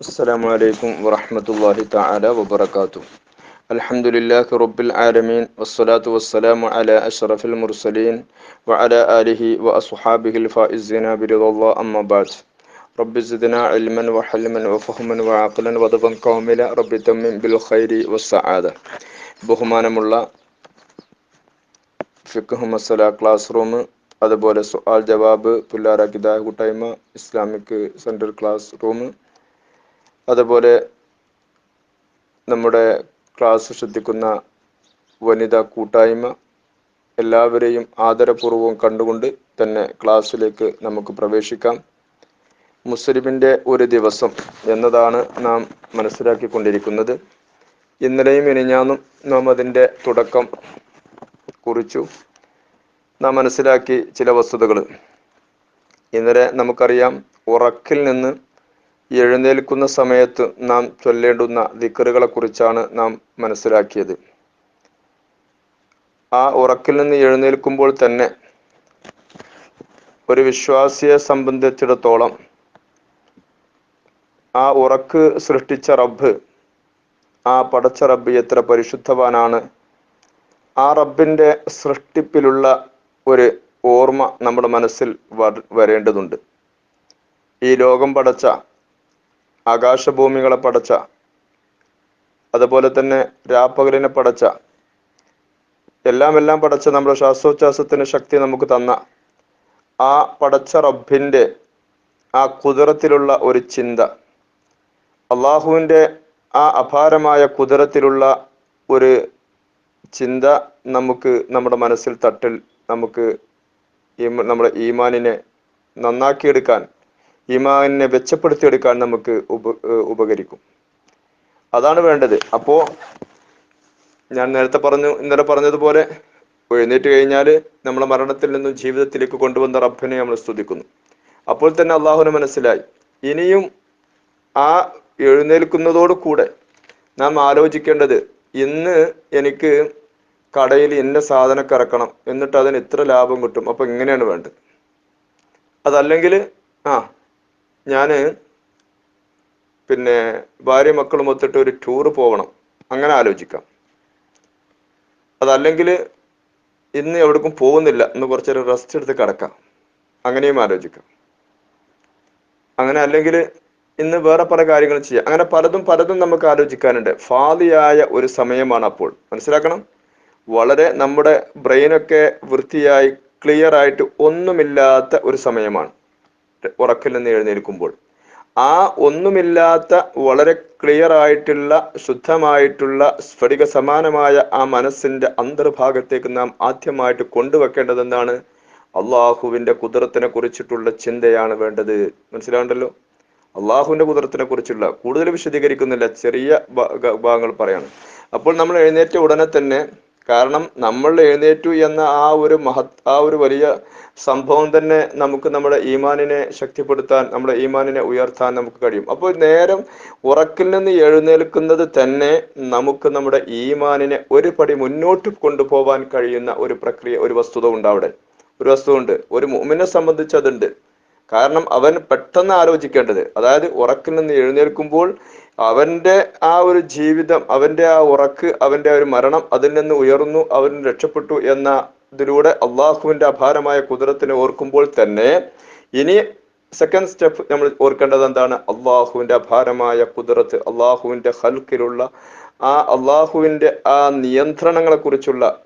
السلام عليكم ورحمة الله تعالى وبركاته الحمد لله رب العالمين والصلاة والسلام على أشرف المرسلين وعلى آله وأصحابه الفائزين برضا الله أما بعد رب زدنا علما وحلما وفهما وعقلا وضبا كاملا رب تمم بالخير والسعادة ബഹുമാനമുള്ള ഫിഖ് masala class room അതുപോലെ സുആൽ ജവാബ് പുല്ലാര കിതായ കൂട്ടായ്മ ഇസ്ലാമിക് സെൻട്രൽ ക്ലാസ് റൂം അതുപോലെ നമ്മുടെ ക്ലാസ് ശ്രദ്ധിക്കുന്ന വനിതാ കൂട്ടായ്മ എല്ലാവരെയും ആദരപൂർവം കണ്ടുകൊണ്ട് തന്നെ ക്ലാസ്സിലേക്ക് നമുക്ക് പ്രവേശിക്കാം. മുസ്ലിമിന്റെ ഒരു ദിവസം എന്നതാണ് നാം മനസ്സിലാക്കിക്കൊണ്ടിരിക്കുന്നത്. ഇന്നലെയും ഇനിഞ്ഞാന്നും നാം അതിന്റെ തുടക്കം കുറിച്ചു. നാം മനസ്സിലാക്കി ചില വസ്തുതകൾ. ഇന്നലെ നമുക്കറിയാം ഉറക്കിൽ നിന്ന് എഴുന്നേൽക്കുന്ന സമയത്ത് നാം ചൊല്ലേണ്ടുന്ന ദിക്കറുകളെ കുറിച്ചാണ് നാം മനസ്സിലാക്കിയത്. ആ ഉറക്കിൽ നിന്ന് എഴുന്നേൽക്കുമ്പോൾ തന്നെ ഒരു വിശ്വാസിയെ സംബന്ധിച്ചിടത്തോളം ആ ഉറക്ക് സൃഷ്ടിച്ച റബ്ബ് ആ പടച്ച റബ്ബ് എത്ര പരിശുദ്ധവാനാണ്. ആ റബ്ബിന്റെ സൃഷ്ടിപ്പിലുള്ള ഒരു ഓർമ്മ നമ്മുടെ മനസ്സിൽ വരേണ്ടതുണ്ട്. ഈ ലോകം പടച്ച ആകാശഭൂമികളെ പടച്ച. അതുപോലെ തന്നെ രാപ്പകലിനെ പടച്ച. എല്ലാം എല്ലാം പടച്ച നമ്മുടെ ശ്വാസോച്ഛ്വാസത്തിന് ശക്തി നമുക്ക് തന്ന ആ പടച്ച റബ്ബിന്റെ ആ കുതിരത്തിലുള്ള ഒരു ചിന്ത. അള്ളാഹുവിന്റെ ആ അപാരമായ കുതിരത്തിലുള്ള ഒരു ചിന്ത നമുക്ക് നമ്മുടെ മനസ്സിൽ തട്ടിൽ നമുക്ക് നമ്മുടെ ഈമാനിനെ നന്നാക്കിയെടുക്കാൻ ഈമാനിനെ മെച്ചപ്പെടുത്തിയെടുക്കാൻ നമുക്ക് ഉപ ഉപകരിക്കും. അതാണ് വേണ്ടത്. അപ്പോ ഞാൻ നേരത്തെ പറഞ്ഞു ഇന്നലെ പറഞ്ഞതുപോലെ എഴുന്നേറ്റ് കഴിഞ്ഞാൽ നമ്മളെ മരണത്തിൽ നിന്നും ജീവിതത്തിലേക്ക് കൊണ്ടുവന്ന റബ്ബിനെ നമ്മൾ സ്തുതിക്കുന്നു. അപ്പോൾ തന്നെ അള്ളാഹുവിന് മനസ്സിലായി. ഇനിയും ആ എഴുന്നേൽക്കുന്നതോട് കൂടെ നാം ആലോചിക്കേണ്ടത് ഇന്ന് എനിക്ക് കടയിൽ എന്റെ സാധനം കറക്കണം എന്നിട്ട് അതിന് ഇത്ര ലാഭം കിട്ടും. അപ്പൊ ഇങ്ങനെയാണ് വേണ്ടത്. അതല്ലെങ്കിൽ ആ ഞാൻ പിന്നെ ഭാര്യ മക്കളും ഒത്തിട്ട് ഒരു ടൂർ പോകണം. അങ്ങനെ ആലോചിക്കാം. അതല്ലെങ്കിൽ ഇന്ന് എവിടേക്കും പോകുന്നില്ല. ഇന്ന് കുറച്ചൊരു റെസ്റ്റ് എടുത്ത് കിടക്കാം. അങ്ങനെയും ആലോചിക്കാം. അങ്ങനെ അല്ലെങ്കിൽ ഇന്ന് വേറെ പല കാര്യങ്ങളും ചെയ്യാം. അങ്ങനെ പലതും പലതും നമുക്ക് ആലോചിക്കാനുണ്ട്. ഫാദിയായ ഒരു സമയമാണ് അപ്പോൾ. മനസ്സിലാക്കണം? വളരെ നമ്മുടെ ബ്രെയിനൊക്കെ വൃത്തിയായി ക്ലിയർ ആയിട്ട് ഒന്നുമില്ലാത്ത ഒരു സമയമാണ്. ഉറക്കിൽ നിന്ന് എഴുന്നേൽക്കുമ്പോൾ. ആ ഒന്നുമില്ലാത്ത വളരെ ക്ലിയർ ആയിട്ടുള്ള ശുദ്ധമായിട്ടുള്ള സ്ഫടിക സമാനമായ ആ മനസ്സിന്റെ അന്തർഭാഗത്തേക്ക് നാം ആദ്യമായിട്ട് കൊണ്ടുവെക്കേണ്ടത് എന്താണ് അള്ളാഹുവിന്റെ കുതിരത്തിനെ കുറിച്ചിട്ടുള്ള ചിന്തയാണ് വേണ്ടത്. മനസ്സിലാവണ്ടല്ലോ? അള്ളാഹുവിന്റെ കുതിരത്തിനെ കുറിച്ചുള്ള. കൂടുതൽ വിശദീകരിക്കുന്നില്ല. ചെറിയ ഭാഗങ്ങൾ പറയാണ്. അപ്പോൾ നമ്മൾ എഴുന്നേറ്റ ഉടനെ തന്നെ കാരണം നമ്മൾ എഴുന്നേറ്റു എന്ന ആ ഒരു മഹത് ആ ഒരു വലിയ സംഭവം തന്നെ നമുക്ക് നമ്മുടെ ഈമാനിനെ ശക്തിപ്പെടുത്താൻ നമ്മുടെ ഈമാനിനെ ഉയർത്താൻ നമുക്ക് കഴിയും. അപ്പോൾ നേരം ഉറക്കിൽ നിന്ന് എഴുന്നേൽക്കുന്നത് തന്നെ നമുക്ക് നമ്മുടെ ഈമാനിനെ ഒരു പടി മുന്നോട്ട് കൊണ്ടുപോകാൻ കഴിയുന്ന ഒരു പ്രക്രിയ ഒരു വസ്തുത ഉണ്ട് അവിടെ. ഒരു വസ്തുത ഉണ്ട്. ഒരു മുമിനെ സംബന്ധിച്ച് അതുണ്ട്. കാരണം അവൻ പെട്ടെന്ന് ആലോചിക്കേണ്ടത് അതായത് ഉറക്കിൽ നിന്ന് എഴുന്നേൽക്കുമ്പോൾ അവന്റെ ആ ഒരു ജീവിതം അവന്റെ ആ ഉറക്ക് അവന്റെ ഒരു മരണം അതിൽ നിന്ന് ഉയർന്നു അവൻ രക്ഷപ്പെട്ടു എന്ന ഇതിലൂടെ അള്ളാഹുവിന്റെ അപാരമായ കുതിരത്തിനെ ഓർക്കുമ്പോൾ തന്നെ ഇനി സെക്കൻഡ് സ്റ്റെപ്പ് നമ്മൾ ഓർക്കേണ്ടത് എന്താണ്? അള്ളാഹുവിന്റെ അപാരമായ കുതിരത്ത് അള്ളാഹുവിന്റെ ഹൽക്കിലുള്ള ആ അള്ളാഹുവിന്റെ ആ നിയന്ത്രണങ്ങളെ കുറിച്ചുള്ള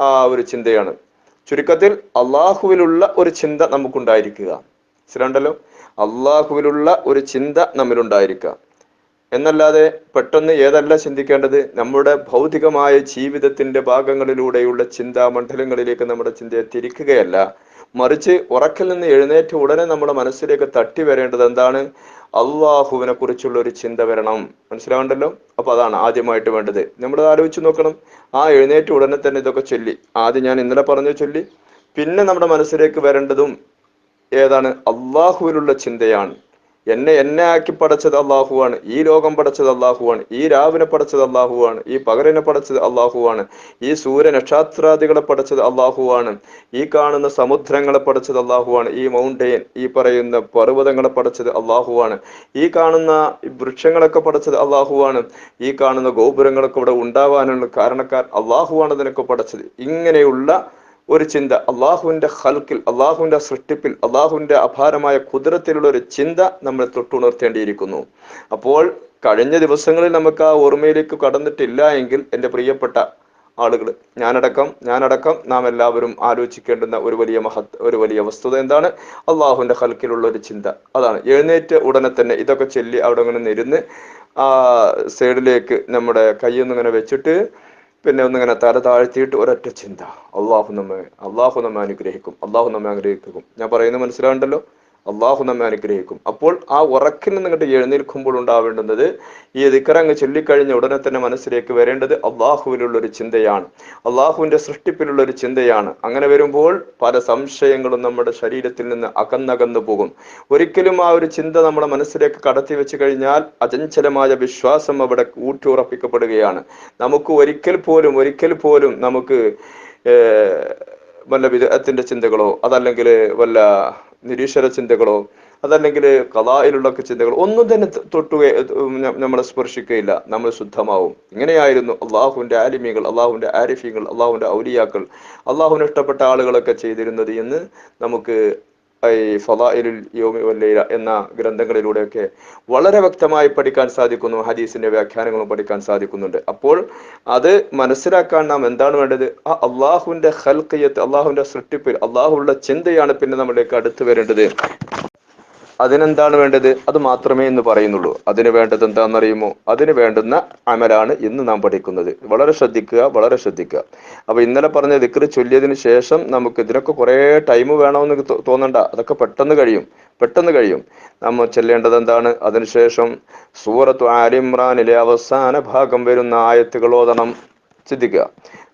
ആ ഒരു ചിന്തയാണ്. ചുരുക്കത്തിൽ അള്ളാഹുവിലുള്ള ഒരു ചിന്ത നമുക്കുണ്ടായിരിക്കുക. മനസ്സിലുണ്ടല്ലോ അള്ളാഹുവിലുള്ള ഒരു ചിന്ത നമ്മിലുണ്ടായിരിക്കുക. എന്നല്ലാതെ പെട്ടെന്ന് ഏതല്ല ചിന്തിക്കേണ്ടത്? നമ്മുടെ ഭൗതികമായ ജീവിതത്തിന്റെ ഭാഗങ്ങളിലൂടെയുള്ള ചിന്താ മണ്ഡലങ്ങളിലേക്ക് നമ്മുടെ ചിന്തയെ തിരിക്കുകയല്ല മറിച്ച് ഉറക്കിൽ നിന്ന് എഴുന്നേറ്റ് ഉടനെ നമ്മുടെ മനസ്സിലേക്ക് തട്ടി വരേണ്ടത് എന്താണ്? അള്ളാഹുവിനെ കുറിച്ചുള്ള ഒരു ചിന്ത വരണം. മനസ്സിലാവണ്ടല്ലോ? അപ്പൊ അതാണ് ആദ്യമായിട്ട് വേണ്ടത്. നമ്മൾ ആലോചിച്ച് നോക്കണം. ആ എഴുന്നേറ്റ് ഉടനെ തന്നെ ഇതൊക്കെ ചൊല്ലി. ആദ്യം ഞാൻ ഇന്നലെ പറഞ്ഞു ചൊല്ലി. പിന്നെ നമ്മുടെ മനസ്സിലേക്ക് വരേണ്ടതും ഏതാണ്? അള്ളാഹുവിലുള്ള ചിന്തയാണ്. എന്നെ എന്നെ ആക്കി പടച്ചത് അള്ളാഹുവാണ് ഈ ലോകം പടച്ചത് അള്ളാഹുവാണ് ഈ രാവിനെ പടച്ചത് അള്ളാഹുവാണ് ഈ പകലിനെ പടച്ചത് അള്ളാഹുവാണ് ഈ സൂര്യ നക്ഷാത്രാദികളെ പടച്ചത് അള്ളാഹുവാണ് ഈ കാണുന്ന സമുദ്രങ്ങളെ പടച്ചത് അള്ളാഹുവാണ് ഈ മൗണ്ടെയിൻ ഈ പറയുന്ന പർവതങ്ങളെ പടച്ചത് അള്ളാഹുവാണ് ഈ കാണുന്ന വൃക്ഷങ്ങളൊക്കെ പടച്ചത് അള്ളാഹുവാണ് ഈ കാണുന്ന ഗോപുരങ്ങളൊക്കെ ഇവിടെ ഉണ്ടാവാനുള്ള കാരണക്കാർ അള്ളാഹുവാണ് ഇതിനൊക്കെ പടച്ചത്. ഇങ്ങനെയുള്ള ഒരു ചിന്ത. അള്ളാഹുവിന്റെ ഹൽക്കിൽ അള്ളാഹുവിന്റെ സൃഷ്ടിപ്പിൽ അള്ളാഹുവിന്റെ അപാരമായ കുതിരത്തിലുള്ള ഒരു ചിന്ത നമ്മൾ തൊട്ടുണർത്തേണ്ടിയിരിക്കുന്നു. അപ്പോൾ കഴിഞ്ഞ ദിവസങ്ങളിൽ നമുക്ക് ആ ഓർമ്മയിലേക്ക് കടന്നിട്ടില്ല എങ്കിൽ എന്റെ പ്രിയപ്പെട്ട ആളുകൾ ഞാനടക്കം ഞാനടക്കം നാം എല്ലാവരും ആലോചിക്കേണ്ടുന്ന ഒരു വലിയ മഹത് ഒരു വലിയ വസ്തുത എന്താണ്? അള്ളാഹുവിന്റെ ഹൽക്കിലുള്ള ഒരു ചിന്ത. അതാണ്. എഴുന്നേറ്റ് ഉടനെ തന്നെ ഇതൊക്കെ ചൊല്ലി അവിടെ അങ്ങനെ നിരുന്ന് ആ സൈഡിലേക്ക് നമ്മുടെ കൈയൊന്നിങ്ങനെ വെച്ചിട്ട് പിന്നെ ഒന്നിങ്ങനെ തല താഴ്ത്തിയിട്ട് ഒരൊറ്റ ചിന്ത. അള്ളാഹു നമ്മെ അള്ളാഹു നമ്മെ അനുഗ്രഹിക്കും. അള്ളാഹു നമ്മെ അനുഗ്രഹിക്കും. ഞാൻ പറയുന്നത് മനസ്സിലാവുണ്ടല്ലോ? അള്ളാഹു നമ്മെ അനുഗ്രഹിക്കും. അപ്പോൾ ആ ഉറക്കിൽ നിന്നിട്ട് എഴുന്നേൽക്കുമ്പോൾ ഉണ്ടാവേണ്ടുന്നത് ഈ ദിക്കറങ്ങ് ചൊല്ലിക്കഴിഞ്ഞ ഉടനെ തന്നെ മനസ്സിലേക്ക് വരേണ്ടത് അള്ളാഹുവിലുള്ള ഒരു ചിന്തയാണ്. അള്ളാഹുവിന്റെ സൃഷ്ടിപ്പിലുള്ള ഒരു ചിന്തയാണ്. അങ്ങനെ വരുമ്പോൾ പല സംശയങ്ങളും നമ്മുടെ ശരീരത്തിൽ നിന്ന് അകന്നകന്നു പോകും. ഒരിക്കലും ആ ഒരു ചിന്ത നമ്മുടെ മനസ്സിലേക്ക് കടത്തി വെച്ച് കഴിഞ്ഞാൽ അചഞ്ചലമായ വിശ്വാസം അവിടെ ഊട്ടിയുറപ്പിക്കപ്പെടുകയാണ് നമുക്ക് ഒരിക്കൽ പോലും ഒരിക്കൽ പോലും നമുക്ക് വല്ല വിധത്തിന്റെ ചിന്തകളോ അതല്ലെങ്കിൽ വല്ല നിരീശ്വര ചിന്തകളോ അതല്ലെങ്കിൽ കലായിലുള്ള ചിന്തകൾ ഒന്നും തന്നെ തൊട്ടുക നമ്മളെ സ്പർശിക്കുകയില്ല. നമ്മൾ ശുദ്ധമാവും. ഇങ്ങനെയായിരുന്നു അള്ളാഹുവിന്റെ ആലിമികൾ അള്ളാഹുവിന്റെ ആരിഫ്യങ്ങൾ അള്ളാഹുവിന്റെ ഔലിയാക്കൾ അള്ളാഹുവിന് ഇഷ്ടപ്പെട്ട ആളുകളൊക്കെ ചെയ്തിരുന്നത് എന്ന് നമുക്ക് ഈ ഫലായിലുൽ യോമി വല്ലയില എന്ന ഗ്രന്ഥങ്ങളിലൂടെയൊക്കെ വളരെ വ്യക്തമായി പഠിക്കാൻ സാധിക്കുന്നു. ഹദീസിന്റെ വ്യാഖ്യാനങ്ങളും പഠിക്കാൻ സാധിക്കുന്നുണ്ട്. അപ്പോൾ അത് മനസ്സിലാക്കാൻ നാം എന്താണ് വേണ്ടത്? ആ അള്ളാഹുവിന്റെ ഹൽക്കയ്യത്ത് അള്ളാഹുവിന്റെ സൃഷ്ടിപ്പിൽ അള്ളാഹുള്ള ചിന്തയാണ് പിന്നെ നമ്മളിലേക്ക് അടുത്ത് വരേണ്ടത്. അതിനെന്താണ് വേണ്ടത്? അത് മാത്രമേ എന്ന് പറയുന്നുള്ളൂ. അതിന് വേണ്ടത് എന്താണെന്നറിയുമോ? അതിന് വേണ്ടുന്ന അമലാണ് ഇന്ന് നാം പഠിക്കുന്നത്. വളരെ ശ്രദ്ധിക്കുക വളരെ ശ്രദ്ധിക്കുക. അപ്പൊ ഇന്നലെ പറഞ്ഞ ദിക്ർ ചൊല്ലിയതിന് ശേഷം നമുക്ക് ഇതിനൊക്കെ കുറെ ടൈം വേണമെന്ന് തോന്നണ്ട. അതൊക്കെ പെട്ടെന്ന് കഴിയും. പെട്ടെന്ന് കഴിയും. നമ്മൾ ചെല്ലേണ്ടത് എന്താണ്? അതിനുശേഷം സൂറത്ത് ആലിമ്രാനിലെ അവസാന ഭാഗം വരുന്ന ആയത്തുകൾ ഓതണം. ചിന്തിക്കുക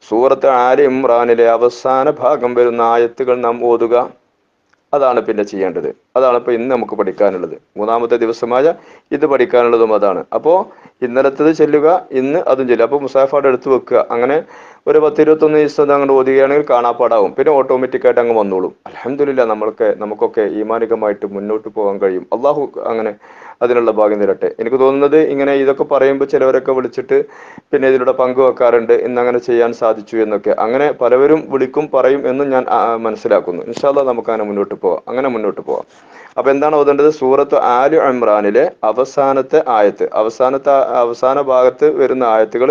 സൂറത്ത് ആലിമ്രാനിലെ അവസാന ഭാഗം വരുന്ന ആയത്തുകൾ നാം ഓതുക. അതാണ് പിന്നെ ചെയ്യേണ്ടത്. അതാണ് ഇപ്പൊ ഇന്ന് നമുക്ക് പഠിക്കാനുള്ളത്. മൂന്നാമത്തെ ദിവസമായ ഇത് പഠിക്കാനുള്ളതും അതാണ്. അപ്പോ ഇന്നലത്തത് ചെല്ലുക ഇന്ന് അതും ചെല്ലുക. അപ്പൊ മുസാഫാട് എടുത്തു വെക്കുക. അങ്ങനെ ഒരു പത്ത് ഇരുപത്തൊന്ന് ദിവസം അങ്ങോട്ട് ഓതുകയാണെങ്കിൽ കാണാപ്പാടാവും. പിന്നെ ഓട്ടോമാറ്റിക് ആയിട്ട് അങ്ങ് വന്നോളും. അലഹമില്ല നമ്മൾക്ക് നമുക്കൊക്കെ ഈമാനികമായിട്ട് മുന്നോട്ട് പോകാൻ കഴിയും. അള്ളാഹു അങ്ങനെ അതിനുള്ള ഭാഗ്യം തരട്ടെ എനിക്ക് തോന്നുന്നത് ഇങ്ങനെ ഇതൊക്കെ പറയുമ്പോൾ ചിലവരൊക്കെ വിളിച്ചിട്ട് പിന്നെ ഇതിലൂടെ പങ്കുവെക്കാറുണ്ട് ഇന്ന് അങ്ങനെ ചെയ്യാൻ സാധിച്ചു എന്നൊക്കെ അങ്ങനെ പലവരും വിളിക്കും പറയും എന്നും ഞാൻ ആ, മനസ്സിലാക്കുന്നു ഇൻഷാല്ല നമുക്ക് അങ്ങനെ മുന്നോട്ട് പോവാം അങ്ങനെ മുന്നോട്ട് പോവാം അപ്പൊ എന്താണ് ഓതേണ്ടത് സൂറത്ത് ആലു ഇമ്രാനിലെ അവസാനത്തെ ആയത്ത് അവസാനത്തെ ആ- അവസാന ഭാഗത്ത് വരുന്ന ആയത്തുകൾ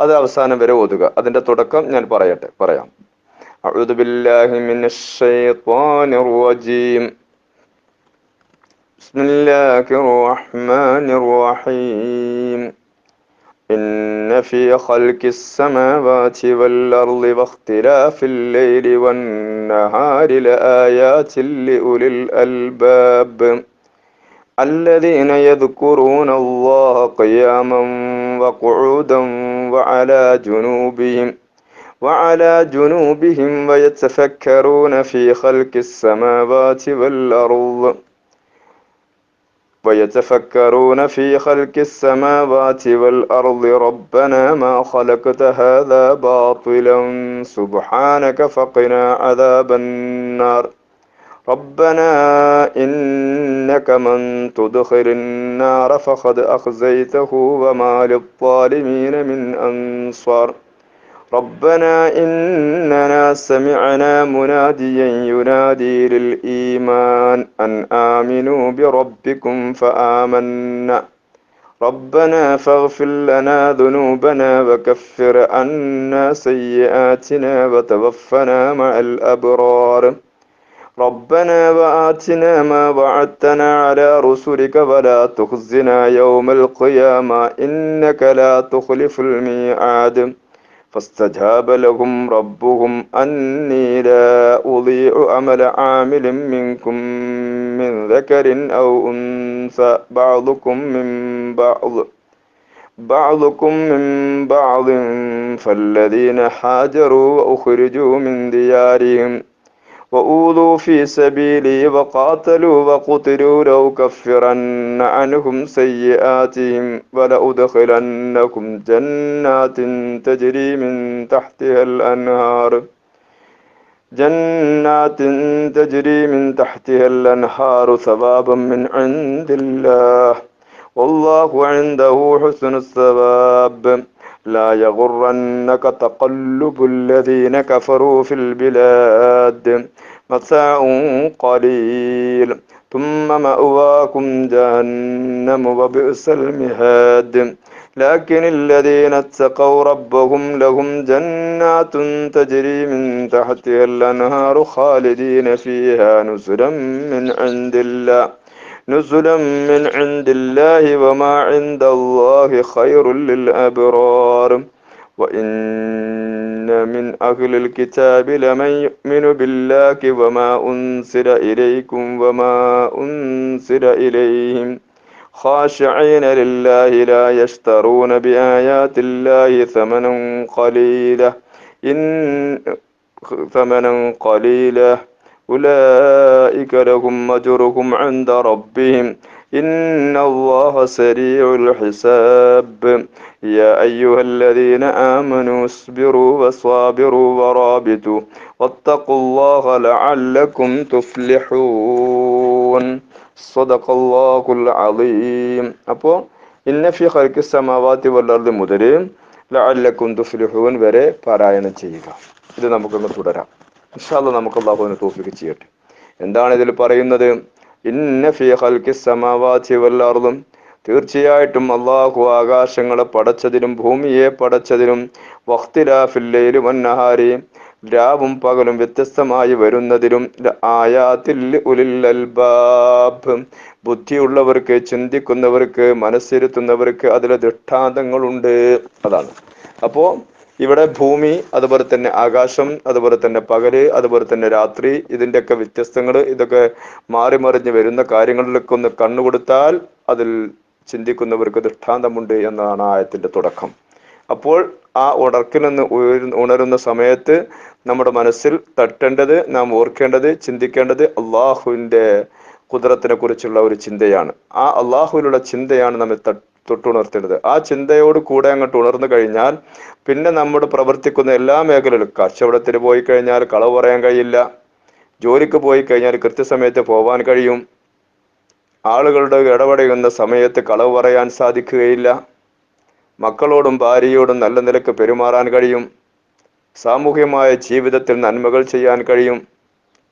അത് അവസാനം വരെ ഓതുക അതിന്റെ തുടക്കം ഞാൻ പറയട്ടെ പറയാം أعوذ بالله من الشيطان الرجيم بسم الله الرحمن الرحيم. إن في خلق السماوات والأرض واختلاف الليل والنهار لآيات لأولي الألباب. الذين يذكرون الله قياما وقعودا وعلى جنوبهم وعلى جنوبهم ويتفكرون في خلق السماوات والأرض. ويتفكرون في خلق السماوات والأرض ربنا ما خلقت هذا باطلا سبحانك فقنا عذاب النار ربنا إنك من تدخل النار فقد أخزيته وما للظالمين من أنصار ربنا إننا سمعنا مناديا ينادي للإيمان أن آمنوا بربكم فآمنا. ربنا فاغفر لنا ذنوبنا وكفر عنا سيئاتنا وتوفنا مع الأبرار. ربنا وآتنا ما وعدتنا على رسلك ولا تخزنا يوم القيامة إنك لا تخلف الميعاد. فاستجاب لهم ربهم أني لا أضيع عمل عامل منكم من ذكر أو أنثى بعضكم من بعض بعضكم من بعض فالذين حاجروا وأخرجوا من ديارهم وأوذوا في سبيلي وقاتلوا وقتلوا لأكفرن عنهم سيئاتهم ولأدخلنكم جنات تجري من تحتها الأنهار. جنات تجري من تحتها الأنهار ثوابا من عند الله. والله عنده حسن الثواب. لا يغرنك تقلب الذين كفروا في البلاد متاع قليل. ثم مأواكم جهنم وبئس المهاد. لكن الذين اتقوا ربهم لهم جنات تجري من تحتها الأنهار خالدين فيها نزلا من عند الله. نزلا من عند الله وما عند الله خير للأبرار. وإن من أهل الكتاب لمن يؤمن بالله وما أنزل إليكم وما أنزل إليهم خاشعين لله لا يشترون بآيات الله ثمنا قليلا. إن ثمنا قليلا. أولئك لهم أجرهم عند ربهم إن الله سريع الحساب يا أيها الذين آمنوا اصبروا وصابروا ورابطوا واتقوا الله لعلكم تفلحون صدق الله العظيم അപ്പോൾ ഇന്ന ഫി ഖൽഖി സമാവാതി വല്ലർദ് മുതൽ ലഅല്ലക്കും തുഫ്ലിഹൂൻ വരെ പാരായണം ചെയ്യുക ഇത് നമുക്കൊന്ന് തുടരാം ഇൻഷാല്ല നമുക്ക് അള്ളാഹുവിനെ തോഫിക്ക് ചെയ്യട്ടെ. എന്താണ് ഇതിൽ പറയുന്നത്? ഇന്ന തീർച്ചയായിട്ടും അള്ളാഹു ആകാശങ്ങളെ പടച്ചതിനും ഭൂമിയെ പടച്ചതിനും വഖ്തിലാഫില്ലയിലു വന്നഹാരി രാവും പകലും വ്യത്യസ്തമായി വരുന്നതിലും ആയാത്തിൽ ഉലിൽ ബുദ്ധിയുള്ളവർക്ക് ചിന്തിക്കുന്നവർക്ക് മനസ്സിരുത്തുന്നവർക്ക് അതിലെ ദൃഷ്ടാന്തങ്ങളുണ്ട്. അതാണ്. അപ്പോ ഇവിടെ ഭൂമി അതുപോലെ തന്നെ ആകാശം അതുപോലെ തന്നെ പകൽ അതുപോലെ തന്നെ രാത്രി ഇതിന്റെയൊക്കെ വ്യത്യസ്തങ്ങൾ ഇതൊക്കെ മാറി മറിഞ്ഞ് വരുന്ന കാര്യങ്ങളിലൊക്കെ ഒന്ന് കണ്ണുകൊടുത്താൽ അതിൽ ചിന്തിക്കുന്നവർക്ക് ദൃഷ്ടാന്തമുണ്ട് എന്നതാണ് ആയത്തിന്റെ തുടക്കം. അപ്പോൾ ആ ഉണർക്കിൽ നിന്ന് ഉണരുന്ന സമയത്ത് നമ്മുടെ മനസ്സിൽ തട്ടേണ്ടത് നാം ഓർക്കേണ്ടത് ചിന്തിക്കേണ്ടത് അള്ളാഹുവിന്റെ കുതിരത്തിനെ കുറിച്ചുള്ള ഒരു ചിന്തയാണ്. ആ അള്ളാഹുവിലുള്ള ചിന്തയാണ് നമ്മെ തട്ട് തൊട്ടുണർത്തേണ്ടത്. ആ ചിന്തയോട് കൂടെ അങ്ങോട്ട് ഉണർന്നു കഴിഞ്ഞാൽ പിന്നെ നമ്മൾ പ്രവർത്തിക്കുന്ന എല്ലാ മേഖലയിലും കച്ചവടത്തിന് പോയി കഴിഞ്ഞാൽ കളവ് പറയാൻ കഴിയില്ല. ജോലിക്ക് പോയി കഴിഞ്ഞാൽ കൃത്യസമയത്ത് പോവാൻ കഴിയും. ആളുകളുടെ ഇടപെടുന്ന സമയത്ത് കളവ് പറയാൻ സാധിക്കുകയില്ല. മക്കളോടും ഭാര്യയോടും നല്ല നിലയ്ക്ക് പെരുമാറാൻ കഴിയും. സാമൂഹ്യമായ ജീവിതത്തിൽ നന്മകൾ ചെയ്യാൻ കഴിയും.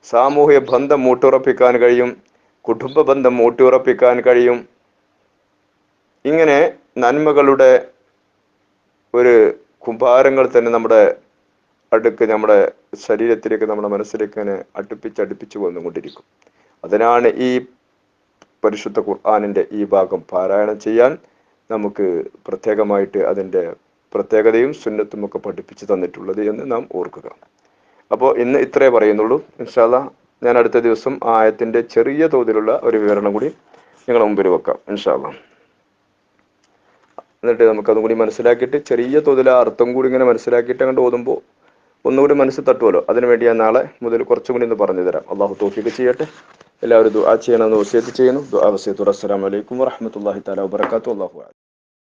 സാമൂഹ്യ ബന്ധം ഊട്ടുറപ്പിക്കാൻ കഴിയും. കുടുംബ ബന്ധം ഊട്ടിയുറപ്പിക്കാൻ കഴിയും. ഇങ്ങനെ നന്മകളുടെ ഒരു കുമ്പാരങ്ങൾ തന്നെ നമ്മുടെ അടുക്ക് നമ്മുടെ ശരീരത്തിലേക്ക് നമ്മുടെ മനസ്സിലേക്ക് ഇങ്ങനെ അടുപ്പിച്ച് അടുപ്പിച്ച് വന്നുകൊണ്ടിരിക്കും. അതിനാണ് ഈ പരിശുദ്ധ ഖുർആാനിന്റെ ഈ ഭാഗം പാരായണം ചെയ്യാൻ നമുക്ക് പ്രത്യേകമായിട്ട് അതിന്റെ പ്രത്യേകതയും സുന്നത്തും ഒക്കെ പഠിപ്പിച്ച് തന്നിട്ടുള്ളത് എന്ന് നാം ഓർക്കുക. അപ്പോൾ ഇന്ന് ഇത്രേ പറയുന്നുള്ളൂ. ഇൻഷാല്ല ഞാൻ അടുത്ത ദിവസം ആയത്തിന്റെ ചെറിയ തോതിലുള്ള ഒരു വിവരണം കൂടി നിങ്ങളുടെ മുമ്പിൽ വെക്കാം. ഇൻഷാല്ല എന്നിട്ട് നമുക്കതും കൂടി മനസ്സിലാക്കിയിട്ട് ചെറിയ തോതിൽ ആ അർത്ഥം കൂടി ഇങ്ങനെ മനസ്സിലാക്കിയിട്ട് അങ്ങോട്ട് ഓതുമ്പോൾ ഒന്നുകൂടി മനസ്സിൽ തട്ടുമല്ലോ അതിനുവേണ്ടി ഞാൻ നാളെ മുതൽ കുറച്ചും കൂടി ഒന്ന് പറഞ്ഞു തരാം. അള്ളാഹു തോഫിക്ക് ചെയ്യട്ടെ. എല്ലാവരും ദുആ ചെയ്യണമെന്ന് വസിയത്ത് ചെയ്യുന്നു. ദുആ വസിയത്തു അസ്സലാമു അലൈക്കും വറഹ്മത്തുള്ളാഹി തആല അഅലം